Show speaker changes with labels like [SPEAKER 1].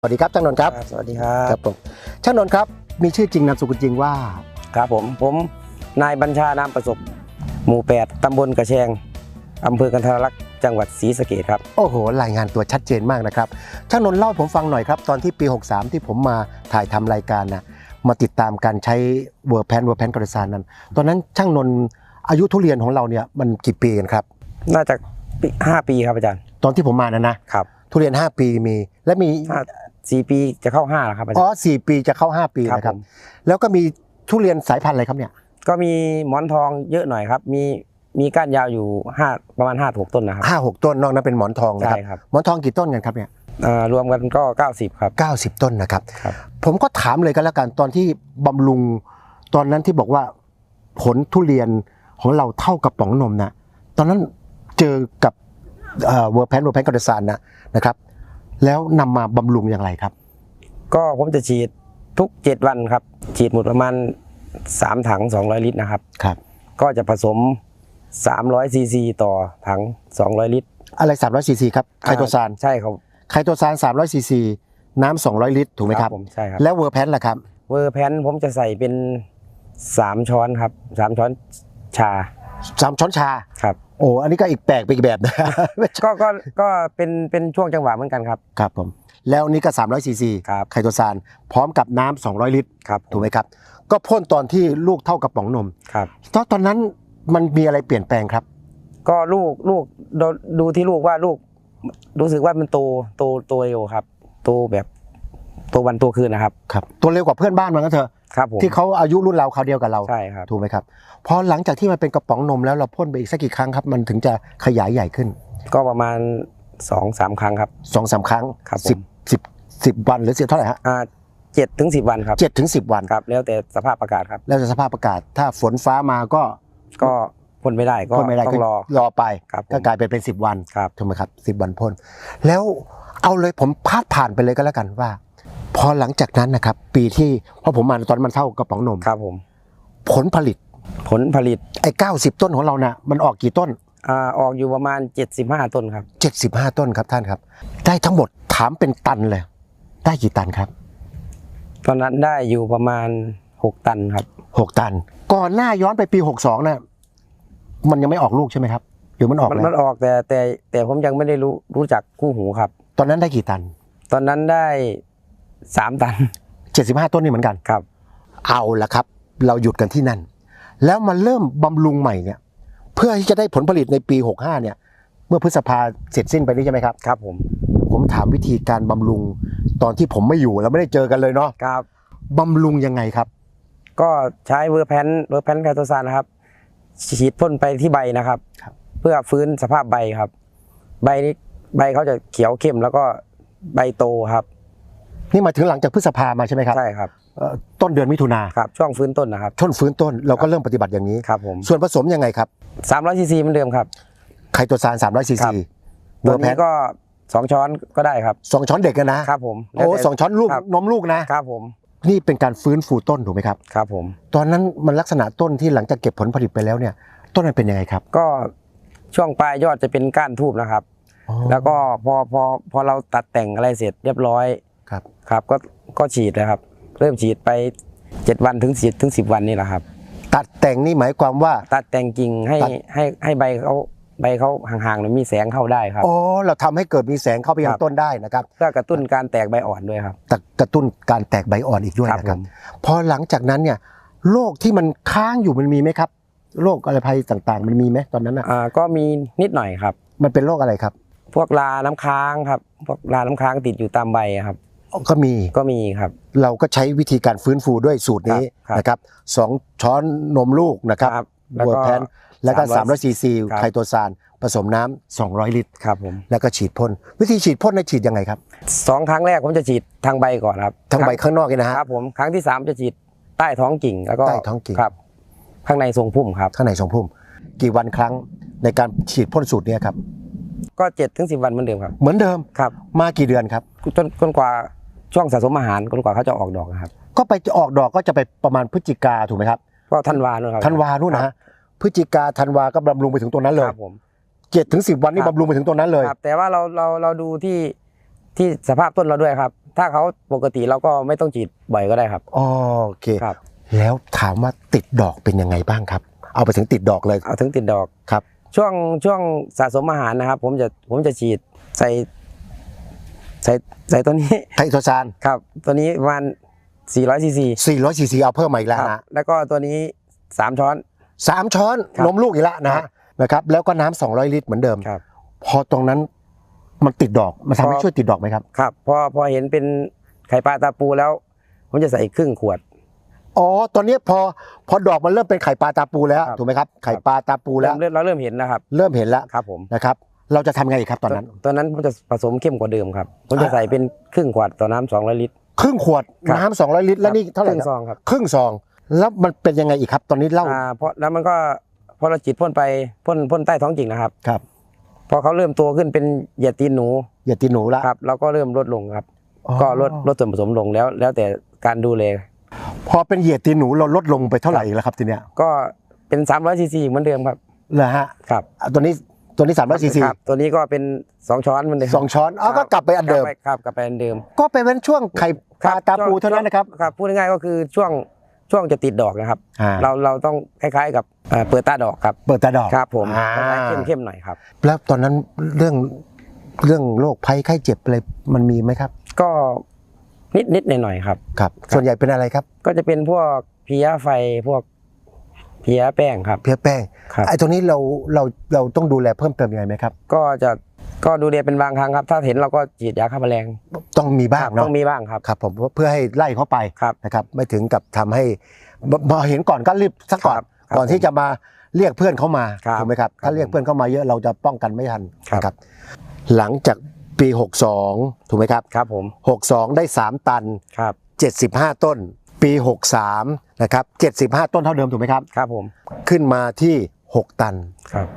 [SPEAKER 1] สวัสดีครับช่างนนท์ครับ
[SPEAKER 2] สวัสดีครับ
[SPEAKER 1] ครับผมช่างนนท์ครับ มีชื่อจริงนามสกุลจริงว่า
[SPEAKER 2] ครับผม ผมนายบัญชานามประสบ หมู่ 8 ตำบลกระแชงอำเภอกันทรลักษณ์จังหวัดศรีสะเกษครับ
[SPEAKER 1] โอ้โห รายงานตัวชัดเจนมากนะครับ ช่างนนท์เล่าให้ผมฟังหน่อยครับ ตอนที่ปี 63 ที่ผมมาถ่ายทำรายการนะมาติดตามการใช้เวอร์แพนเวอร์แพนกระสานนั้น ตอนนั้นช่างนนท์อายุทุเรียนของเราเนี่ยมันกี่ปีกันครับ
[SPEAKER 2] น่าจะปีห้าปีครับอาจารย์
[SPEAKER 1] ตอนที่ผมมานะนะครับ ทุเรียน 5 ปีมีและมี
[SPEAKER 2] ห้า สี่ปีจะเข้าห้าแล้วครับอา
[SPEAKER 1] อ๋
[SPEAKER 2] จา
[SPEAKER 1] อ
[SPEAKER 2] รย์
[SPEAKER 1] สี่ปีจะเข้า5ปีนะครับ
[SPEAKER 2] ผม
[SPEAKER 1] แล้วก็มีทุเรียนสายพันธุ์อะไรครับเนี่ย
[SPEAKER 2] ก็มีหมอนทองเยอะหน่อยครับ มีมีก้านยาวอยู่ห้าประมาณห้าหกต้นนะครับ
[SPEAKER 1] ห้าหกต้นนอกนั้นเป็นหมอนทองนะค
[SPEAKER 2] ใช่
[SPEAKER 1] รับ
[SPEAKER 2] ครับ
[SPEAKER 1] หมอนทองกี่ต้นกันครับเนี่ย
[SPEAKER 2] อ่ารวมกันก็ 90 ครับ
[SPEAKER 1] 90ต้นนะครับ
[SPEAKER 2] ครับ
[SPEAKER 1] ผมก็ถามเลยก็แล้วกันตอนที่บำรุง ตอนนั้นที่บอกว่าผลทุเรียนของเราเท่ากับป๋องนมนะตอนนั้นเจอกับเวอร์แพนเวอร์แพนกระสานนะนะครับ แล้วนำมาบำรุงอย่างไรครับ
[SPEAKER 2] ก็ผมจะฉีดทุก 7 วันครับ ฉีดหมดประมาณ 3 ถัง 200 ลิตรนะครับ
[SPEAKER 1] ครับ
[SPEAKER 2] ก็จะผสม 300ซีซีต่อถัง 200 ลิตร
[SPEAKER 1] อะไร300ซีซีครับไคโตซาน
[SPEAKER 2] ใช่ครับ
[SPEAKER 1] ไคโตซาน300ซีซีน้ำ200 ลิตรถูกไหมครับ
[SPEAKER 2] ผมใช่ครับ
[SPEAKER 1] แล้วเวอร์แพนล่ะครับ
[SPEAKER 2] เวอร์แพนผมจะใส่เป็น 3 ช้อนครับ 3 ช้อนชา
[SPEAKER 1] สามช้อนชา
[SPEAKER 2] ครับ
[SPEAKER 1] โอ้อันนี้ก็อีกแปลกไปอีกแบบนะ
[SPEAKER 2] ก็ก็ก็เป็นเป็นช่วงจังหวะเหมือนกันครับ
[SPEAKER 1] ครับผมแล้วนี่ก็300ซีซี
[SPEAKER 2] ครับ
[SPEAKER 1] ไคโตซานพร้อมกับน้ำ200 ลิตร
[SPEAKER 2] ครับ
[SPEAKER 1] ถูกไหมครับ ก็พ่นตอนที่ลูกเท่ากับป๋องนม
[SPEAKER 2] ครับ
[SPEAKER 1] ตอนตอนนั้นมันมีอะไรเปลี่ยนแปลงครับ
[SPEAKER 2] ก็ลูกลูกดูดูที่ลูกว่าลูก รู้สึกว่ามันโตโตโตเร็วครับโตแบบโตวันโตคืนนะครับ
[SPEAKER 1] ครับตัวเร็วกว่าเพื่อนบ้านมันก็เถอะ
[SPEAKER 2] ครับผม
[SPEAKER 1] ที่เขาอายุรุ่นเราเขาวเดียวกับเรา
[SPEAKER 2] ใช่ครับ
[SPEAKER 1] ถูกไหมครับพอหลังจากที่มันเป็นกระป๋องนมแล้วเราพ่นไปอีกสักกี่ครั้งครับ มันถึงจะขยายใหญ่ขึ้น
[SPEAKER 2] ก็ประมาณสองสามครั้งครับ
[SPEAKER 1] สองสามครั้ง
[SPEAKER 2] ครับผม
[SPEAKER 1] สิบสิบสิบวันหรือสิบเท่าไหร่ฮะ
[SPEAKER 2] อ่าเจ็ดถึงสิบวันครับ
[SPEAKER 1] เจ็ดถึงสิบวัน
[SPEAKER 2] ครับ แล้วแต่สภาพอากาศครับ
[SPEAKER 1] แล้วแต่สภาพอากาศถ้าฝนฟ้ามาก็
[SPEAKER 2] ก็พ่นไม่ได้ก็
[SPEAKER 1] พ่นไม่ได้
[SPEAKER 2] ต้องรอ
[SPEAKER 1] รอไป
[SPEAKER 2] ครับผม
[SPEAKER 1] ก็กลายเป็นเป็นสิบวัน
[SPEAKER 2] ครับ
[SPEAKER 1] ถูกไหมครับสิบวันพ่นแล้วเอาเลยผมพาดผ่านไปเลยก็แล้วกันว่า พอหลังจากนั้นนะครับ ปีที่พอผมมาตอนนนมันเท่ากระป๋องนม
[SPEAKER 2] ครับผม
[SPEAKER 1] ผลผลิต
[SPEAKER 2] ผลผลิต
[SPEAKER 1] ไอ้เก้าสิบต้นของเรานะ่ะมันออกกี่ต้น
[SPEAKER 2] อ่าออกอยู่ประมาณ 75 ต้นครับ
[SPEAKER 1] เจ็ดสิบห้าต้นครับท่านครับ ได้ทั้งหมดถามเป็นตันเลย ได้กี่ตันครับ
[SPEAKER 2] ตอนนั้นได้อยู่ประมาณ 6 ตันครับ
[SPEAKER 1] หกตัน ก่อนหน้าย้อนไปปีหกสองน่ะมันยังไม่ออกลูกใช่ไหมครับ หรือมันออก
[SPEAKER 2] มัน
[SPEAKER 1] แล้
[SPEAKER 2] มัน
[SPEAKER 1] ว
[SPEAKER 2] ออกแต่แต่แต่ผมยังไม่ได้รู้รู้จักคู่หูครับ
[SPEAKER 1] ตอนนั้นได้กี่ตัน
[SPEAKER 2] ตอนนั้นได้ 3ตัน
[SPEAKER 1] เจ็ดสิบห้าต้นนี่เหมือนกัน
[SPEAKER 2] ครับ
[SPEAKER 1] เอาละครับ เราหยุดกันที่นั่น แล้วมาเริ่มบำรุงใหม่เนี่ย เพื่อที่จะได้ผลผลิตในปี 65 เนี่ย เมื่อพฤษภาเสร็จสิ้นไปนี้ใช่ไหมครับ
[SPEAKER 2] ครับ ผม
[SPEAKER 1] ผมถามวิธีการบำรุงตอนที่ผมไม่อยู่แล้วไม่ได้เจอกันเลยเนาะ
[SPEAKER 2] ครับ
[SPEAKER 1] บำรุงยังไงครับ
[SPEAKER 2] ก็ใช้เวอร์แพนเวอร์แพนไคโตซานนะครับ ฉีดพ่นไปที่ใบนะครับ
[SPEAKER 1] ครับ
[SPEAKER 2] เพื่อฟื้นสภาพใบครับ ใบนี้ใบเขาจะเขียวเข้มแล้วก็ใบโตครับ
[SPEAKER 1] นี่หมายถึงหลังจากพฤษภามาใช่ไหมครับ
[SPEAKER 2] ใช่ครับ
[SPEAKER 1] เอ่อต้นเดือนมิถุนา
[SPEAKER 2] ครับช่วงฟื้นต้นนะครับ
[SPEAKER 1] ชนฟื้นต้นเราก็เริ่มปฏิบัติอย่างนี้
[SPEAKER 2] ครับผม
[SPEAKER 1] ส่วนผสมยังไงครับ
[SPEAKER 2] 300ซีซีเหมือนเดิมครับ
[SPEAKER 1] ไคโตซาน300ซี
[SPEAKER 2] ครั
[SPEAKER 1] ซี
[SPEAKER 2] บ
[SPEAKER 1] เว
[SPEAKER 2] ตั
[SPEAKER 1] อ
[SPEAKER 2] ว
[SPEAKER 1] ร์แพ
[SPEAKER 2] นี้
[SPEAKER 1] น
[SPEAKER 2] ก็สองช้อนก็ได้ครับ
[SPEAKER 1] สองช้อนเด็กกันนะครับ
[SPEAKER 2] ผม
[SPEAKER 1] โอ้
[SPEAKER 2] แล้วแต่
[SPEAKER 1] สองช้อนลูก
[SPEAKER 2] ครับ
[SPEAKER 1] นมลูกนะ
[SPEAKER 2] ครับผม
[SPEAKER 1] นี่เป็นการฟื้นฟูต้นถูกไหมครับ
[SPEAKER 2] ครับผม
[SPEAKER 1] ตอนนั้นมันลักษณะต้นที่หลังจากเก็บผลผลิตไปแล้วเนี่ย ต้นมันเป็นยังไงครับ
[SPEAKER 2] ก็ช่วงปลายยอดจะเป็นก้านทูบนะครับ
[SPEAKER 1] อ๋อ
[SPEAKER 2] แล้วก็พอพอพอเราตัดแต่งอะไรเสร็จเรียบร้อย
[SPEAKER 1] ครับ
[SPEAKER 2] ครับก็ก็ฉีดเลยครับ เริ่มฉีดไป 7 วันถึง10ถึง10วันนี่แหละครับ
[SPEAKER 1] ตัดแต่งนี่หมายความว่า
[SPEAKER 2] ตัดแต่งกิ่งให้
[SPEAKER 1] ตัด
[SPEAKER 2] ให้ให้ใบเขาใบเขาห่างๆหน่อยมีแสงเข้าได้ครับ
[SPEAKER 1] อ๋อเราทำให้เกิดมีแสงเข้าไปยั
[SPEAKER 2] ค
[SPEAKER 1] ง
[SPEAKER 2] รับ
[SPEAKER 1] ต้นได้นะครับ
[SPEAKER 2] เพื่อกระตุ้นการแตกใบอ่อนด้วยครับ
[SPEAKER 1] แต่กระตุ้นการแตกใบอ่อนอีกด้วย
[SPEAKER 2] ครับ
[SPEAKER 1] นะครับ
[SPEAKER 2] ผม
[SPEAKER 1] พอหลังจากนั้นเนี่ยโรคที่มันค้างอยู่มันมีไหมครับโรคอะไรภัยต่างๆ มันมีไหมตอนนั้นอะ
[SPEAKER 2] อ่าก็มีนิดหน่อยครับ
[SPEAKER 1] มันเป็นโรคอะไรครับ
[SPEAKER 2] พวกลาน้ำค้างครับ พวกลาน้ำค้างติดอยู่ตามใบครับ
[SPEAKER 1] ก็มี
[SPEAKER 2] ก็มีครับ
[SPEAKER 1] เราก็ใช้วิธีการฟื้นฟูด้วยสูตรนี้
[SPEAKER 2] ครับ
[SPEAKER 1] นะครับสองช้อนนมลูกนะครับ
[SPEAKER 2] แล้ว
[SPEAKER 1] เวอ
[SPEAKER 2] ก็
[SPEAKER 1] ร์แพนแล้วก็
[SPEAKER 2] 300
[SPEAKER 1] 300ซีซี
[SPEAKER 2] ครับ
[SPEAKER 1] ไคโตซานผสมน้ำ200 ลิตร
[SPEAKER 2] ครับผม
[SPEAKER 1] แล้วก็ฉีดพ่นวิธีฉีดพ่นในะฉีดยังไงครับ
[SPEAKER 2] สองครั้งแรกผมจะฉีดทางใบก่อนครับ
[SPEAKER 1] ทั้งใบ
[SPEAKER 2] ครั้
[SPEAKER 1] ข้างนอกนี่นะฮะ
[SPEAKER 2] ครับผมครั้งที่สามจะฉีดใต้ท้องกิ่งแล้วก็
[SPEAKER 1] ใต้ท้องกิ่ง
[SPEAKER 2] ครับ ข้างในทรงพุ่มครับ
[SPEAKER 1] ข้างในสองพุ่ม กี่วันครั้งในการฉีดพ่นสูตรเนี้ครับ
[SPEAKER 2] ก็เจ็ดถึงสิบวันเหมือนเดิมครับ
[SPEAKER 1] เหมือนเดิม
[SPEAKER 2] ครับ
[SPEAKER 1] มากี่เดือนครับ
[SPEAKER 2] จนจนกว่า ช่วงสะสมอาหารจนกว่าเขาจะออกดอกนะครับ
[SPEAKER 1] ก็ไปออกดอกก็จะไปประมาณพฤศจิกาถูกไหมครับ
[SPEAKER 2] ก็ธันวาเนอะครับ
[SPEAKER 1] ธันวานู่นนะฮะพฤศจิกาธันวาก็บำรุงไปถึงตรงนั้นเลย
[SPEAKER 2] ครับผม
[SPEAKER 1] เจ็ดถึงสิบวันนี่
[SPEAKER 2] ครับ
[SPEAKER 1] บำรุงไปถึงตรงนั้นเลย
[SPEAKER 2] ครับแต่ว่าเราเราเราดูที่ที่สภาพต้นเราด้วยครับ ถ้าเขาปกติเราก็ไม่ต้องฉีดบ่อยก็ได้ครับ
[SPEAKER 1] อ๋อโอเค
[SPEAKER 2] ครับ
[SPEAKER 1] แล้วถามว่าติดดอกเป็นยังไงบ้างครับ เอาไปถึงติดดอกเลย
[SPEAKER 2] เอาถึงติดดอก
[SPEAKER 1] ครับ
[SPEAKER 2] ช่วงช่วงสะสมอาหารนะครับ ผมจะผมจะฉีดใส่ใส่ใส่ตัวนี้
[SPEAKER 1] ไทโทซาน
[SPEAKER 2] ครับ ตัวนี้ประมาณ400ซีซี
[SPEAKER 1] 400ซีซีเอาเพิ่มมาอีกแล้ว
[SPEAKER 2] ครับ
[SPEAKER 1] นะ
[SPEAKER 2] แล้วก็ตัวนี้สามช้อน
[SPEAKER 1] สามช้อน
[SPEAKER 2] ครับ
[SPEAKER 1] นมลูกอีกแล้วนะ
[SPEAKER 2] ครั
[SPEAKER 1] ฮะ
[SPEAKER 2] บ
[SPEAKER 1] นะครับแล้วก็น้ำ200 ลิตรเหมือนเดิม
[SPEAKER 2] ครับ
[SPEAKER 1] พอตรงนั้นมันติดดอกมันทำให้
[SPEAKER 2] พอ
[SPEAKER 1] ช่วยติดดอกไหมครับ
[SPEAKER 2] ครับพอพอเห็นเป็นไข่ปลาตาปูแล้วผมจะใส่ครึ่งขวด
[SPEAKER 1] อ๋อตอนนี้พอพอดอกมันเริ่มเป็นไข่ปลาตาปูแล้ว
[SPEAKER 2] ครับ
[SPEAKER 1] ถูกไหมครับไข่ปลาตาปูแล้ว
[SPEAKER 2] เริ่มเราเริ่มเห็นนะครับ
[SPEAKER 1] เริ่มเห็นแล้ว
[SPEAKER 2] ครับผม
[SPEAKER 1] นะครับ เราจะทำไงอีกครับตอนนั้น
[SPEAKER 2] ตอนนั้นผมจะผสมเข้มกว่าเดิมครับผมจะ
[SPEAKER 1] อ่า
[SPEAKER 2] ใส่เป็นครึ่งขวดต่อน้ำสองร้อยลิตร
[SPEAKER 1] ครึ่งขวด
[SPEAKER 2] ครับ
[SPEAKER 1] น้ำ200ลิตร แล้วนี่เท่าไหร่
[SPEAKER 2] ครึ่ง
[SPEAKER 1] ครับ
[SPEAKER 2] ซองครับ
[SPEAKER 1] ครึ่งซอง แล้วมันเป็นยังไงอีกครับ ตอนนี้เล่า
[SPEAKER 2] อ่าเพราะแล้วมันก็พอเราฉีดพ่นไปพ่นพ่นใต้ท้องจริงนะครับ
[SPEAKER 1] ครับ
[SPEAKER 2] พอเขาเริ่มโตขึ้นเป็นเหยียดตีนหนู
[SPEAKER 1] อย่าตีหนูละ
[SPEAKER 2] ครับเราก็เริ่มลดลงครับ
[SPEAKER 1] อ๋อ
[SPEAKER 2] ก็ลดลดส่วนผสมลงแล้ว แล้วแต่การดูแล
[SPEAKER 1] พอเป็นเหยียดตีหนูเราลดลงไปเท่าไหร่อีกแล้วครับทีเนี้ย
[SPEAKER 2] ก็เป็น300ซีซีเหมือนเดิมครับ
[SPEAKER 1] เหรอฮะ
[SPEAKER 2] ครับ
[SPEAKER 1] อะตัวนี้ ตัวนี้300ซีซี
[SPEAKER 2] ครับตัวนี้ก็เป็นสองช้อนเหมือนเดิม
[SPEAKER 1] สองช้อนอ๋อก็กลับไปอันเดิม
[SPEAKER 2] กลับไปครับกลับไปอันเดิม
[SPEAKER 1] ก็เป็นเว้นช่วงไข่ปลาตาปูเท่านั้นนะครับ
[SPEAKER 2] ครับพูดง่ายๆก็คือช่วงช่วงจะติดดอกนะครับ
[SPEAKER 1] อ่า
[SPEAKER 2] เราเราต้องคล้ายๆกับเอ่อเปิดตาดอกครับ
[SPEAKER 1] เปิดตาดอก
[SPEAKER 2] ครับผม
[SPEAKER 1] อ่า
[SPEAKER 2] คล้ายๆเข้มๆหน่อยครับ
[SPEAKER 1] แล้วตอนนั้นเรื่องเรื่องโรคภัยไข้เจ็บอะไรมันมีไหมครับ
[SPEAKER 2] ก็นิดนิดๆหน่อยๆครับ
[SPEAKER 1] ครับ ส่วนใหญ่เป็นอะไรครับ
[SPEAKER 2] ก็จะเป็นพวกเพลียไฟพวก เพลียแป้งครับ
[SPEAKER 1] เพี้ยแป้ง
[SPEAKER 2] ครับ
[SPEAKER 1] ไอ้ตรงนี้เราเราเราต้องดูแลเพิ่มเติมยังไงไหมครับ
[SPEAKER 2] ก็จะก็ดูแลเป็นบางครั้งครับ ถ้าเห็นเราก็ฉีดยาฆ่าแมลง
[SPEAKER 1] ต้องมีบ้าง
[SPEAKER 2] ต้
[SPEAKER 1] เนาะ
[SPEAKER 2] องมีบ้างครับ
[SPEAKER 1] ครับผมเพื่อให้ไล่เขาไป
[SPEAKER 2] ครับ
[SPEAKER 1] นะครับ ไม่ถึงกับทำให้บพอเห็นก่อนก็รีบสักก่อน
[SPEAKER 2] ครับครับ
[SPEAKER 1] ก่อนที่จะมาเรียกเพื่อนเข้ามา
[SPEAKER 2] ครับ
[SPEAKER 1] ถูกไหมครับ
[SPEAKER 2] ครับ
[SPEAKER 1] ถ้าเรียกเพื่อนเข้ามาเยอะเราจะป้องกันไม่ทัน
[SPEAKER 2] ครับ
[SPEAKER 1] นะครับหลังจากปี 62 ถูกไหมครับ
[SPEAKER 2] ครับผม
[SPEAKER 1] 62 ได้ 3 ตัน
[SPEAKER 2] ครับ
[SPEAKER 1] 75 ต้น ปี 63 นะครับ 75 ต้นเท่าเดิมถูกไหมครับ
[SPEAKER 2] ครับผม
[SPEAKER 1] ขึ้นมาที่ 6 ตัน
[SPEAKER 2] ครับ